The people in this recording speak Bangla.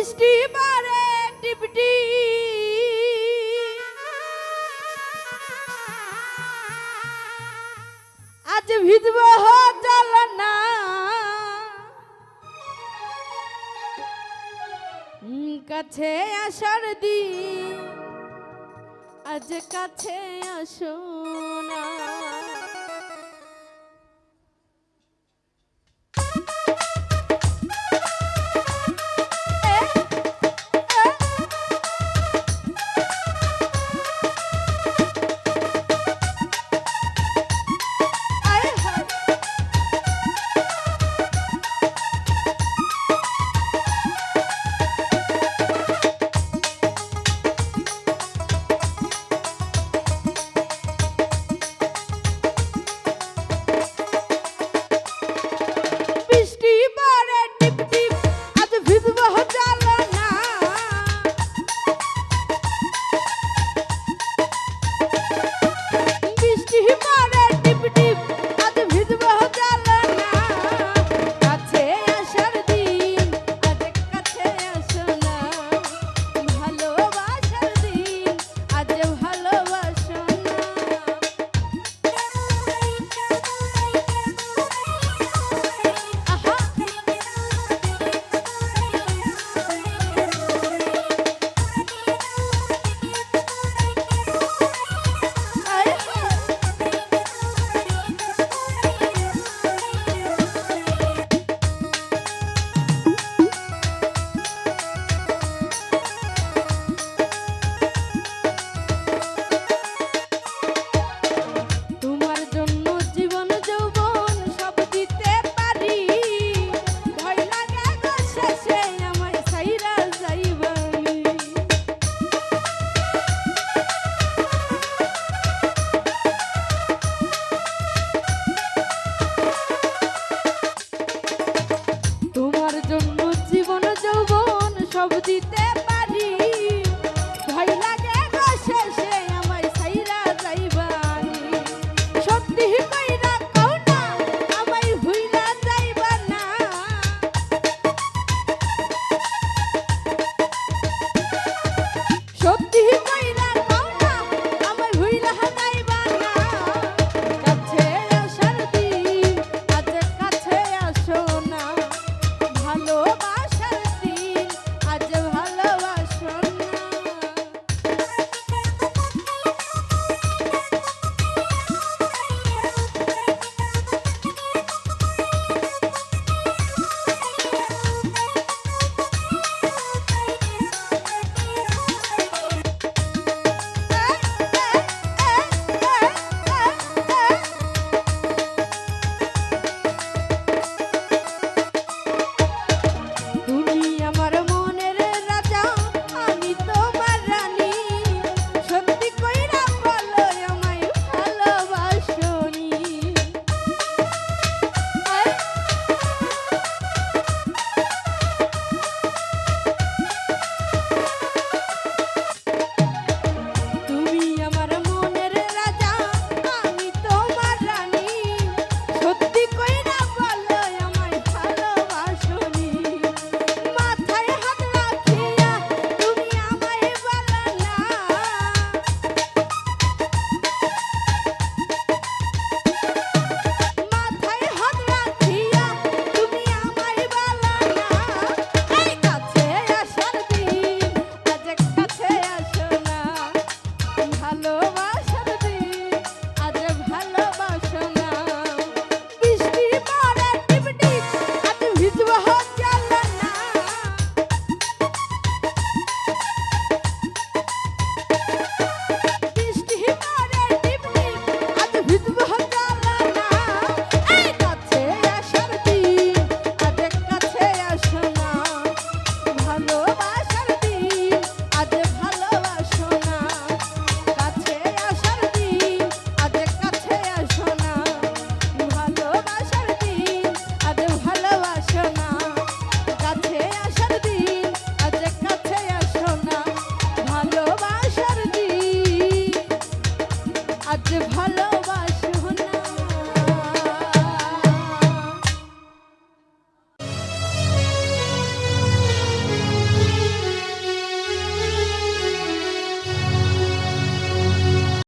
বৃষ্টি পারে টিপটি। আজ ভিজব চল না। কাছে আসার দিন আজ কাছে আসো। দিতে পারি